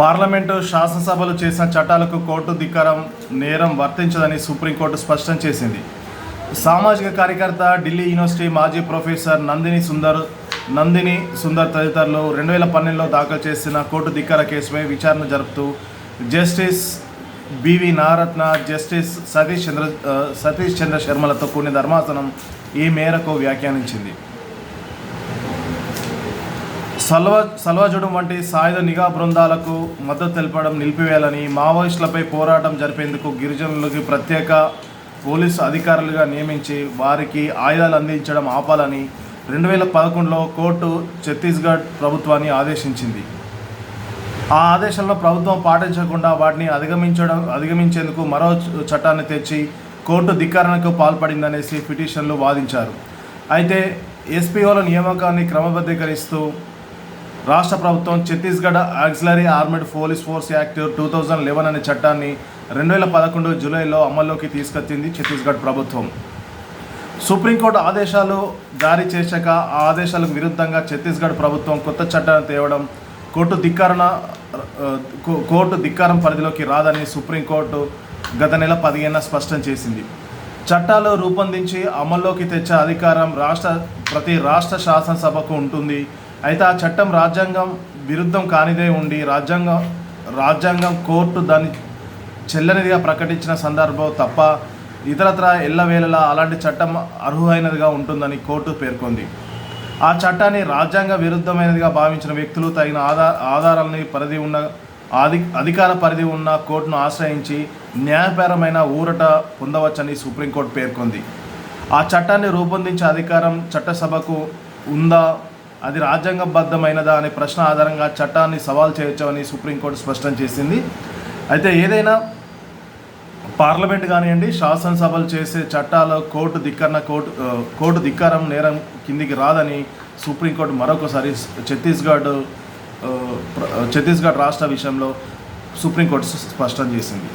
Parliament శాసనసభలు చేసిన చట్టాలకు court ధిక్కారం నేరం వర్తించదని సుప్రీంకోర్టు స్పష్టం చేసింది. సామాజిక కార్యకర్త ఢిల్లీ యూనివర్సిటీ మాజీ ప్రొఫెసర్ నందిని సుందర్ నందిని సుందర్ తదితరులు రెండు వేల పన్నెండులో దాఖలు చేసిన కోర్టు ధిక్కార కేసుపై విచారణ జరుపుతూ justice BV Nagarathna justice Satish Chandra Satish Chandra శర్మలతో కూడిన ధర్మాసనం ఈ మేరకు వ్యాఖ్యానించింది. సల్వ సల్వజుడం వంటి సాయుధ నిఘా బృందాలకు మద్దతు తెలపడం నిలిపివేయాలని మావోయిస్టులపై పోరాటం జరిపేందుకు గిరిజనులకి ప్రత్యేక పోలీసు అధికారులుగా నియమించి వారికి ఆయుధాలు అందించడం ఆపాలని రెండు వేల పదకొండులో కోర్టు ఛత్తీస్గఢ్ ప్రభుత్వాన్ని ఆదేశించింది. ఆ ఆదేశంలో ప్రభుత్వం పాటించకుండా వాటిని అధిగమించడం అధిగమించేందుకు మరో చట్టాన్ని తెచ్చి కోర్టు ధిక్కారణకు పాల్పడిందనేసి పిటిషన్లు వాదించారు. అయితే ఎస్పీఓల నియామకాన్ని క్రమబద్ధీకరిస్తూ రాష్ట్ర ప్రభుత్వం Chhattisgarh auxiliary armed police force act two thousand eleven అనే చట్టాన్ని రెండు వేల పదకొండు జూలైలో అమల్లోకి తీసుకొచ్చింది ఛత్తీస్గఢ్ ప్రభుత్వం. సుప్రీంకోర్టు ఆదేశాలు జారీ చేశాక ఆ ఆదేశాలకు విరుద్ధంగా ఛత్తీస్గఢ్ ప్రభుత్వం కొత్త చట్టాన్ని తేవడం కోర్టు ధిక్కారణ కోర్టు ధిక్కారం పరిధిలోకి రాదని సుప్రీంకోర్టు గత నెల పదిహేన స్పష్టం చేసింది. చట్టాలు రూపొందించి అమల్లోకి తెచ్చే అధికారం రాష్ట్ర ప్రతి రాష్ట్ర శాసనసభకు ఉంటుంది. అయితే ఆ చట్టం రాజ్యాంగం విరుద్ధం కానిదే ఉండి రాజ్యాంగం రాజ్యాంగం కోర్టు దాన్ని చెల్లనిదిగా ప్రకటించిన సందర్భం తప్ప ఇతరత్ర ఎల్లవేళలా అలాంటి చట్టం అర్హులైనదిగా ఉంటుందని కోర్టు పేర్కొంది. ఆ చట్టాన్ని రాజ్యాంగ విరుద్ధమైనదిగా భావించిన వ్యక్తులు తగిన ఆధార ఆధారాలని పరిధి ఉన్న ఆది అధికార పరిధి ఉన్న కోర్టును ఆశ్రయించి న్యాయపరమైన ఊరట పొందవచ్చని సుప్రీంకోర్టు పేర్కొంది. ఆ చట్టాన్ని రూపొందించే అధికారం చట్టసభకు ఉందా? అది రాజ్యాంగబద్ధమైనదా అనే ప్రశ్న ఆధారంగా చట్టాన్ని సవాల్ చేయొచ్చని సుప్రీంకోర్టు స్పష్టం చేసింది. అయితే ఏదైనా పార్లమెంట్ కానివ్వండి శాసనసభలు చేసే చట్టాలు కోర్టు ధిక్కరణ కోర్టు కోర్టు ధిక్కారం నేరం కిందికి రాదని సుప్రీంకోర్టు మరొకసారి ఛత్తీస్గఢ్ ఛత్తీస్గఢ్ రాష్ట్ర విషయంలో సుప్రీంకోర్టు స్పష్టం చేసింది.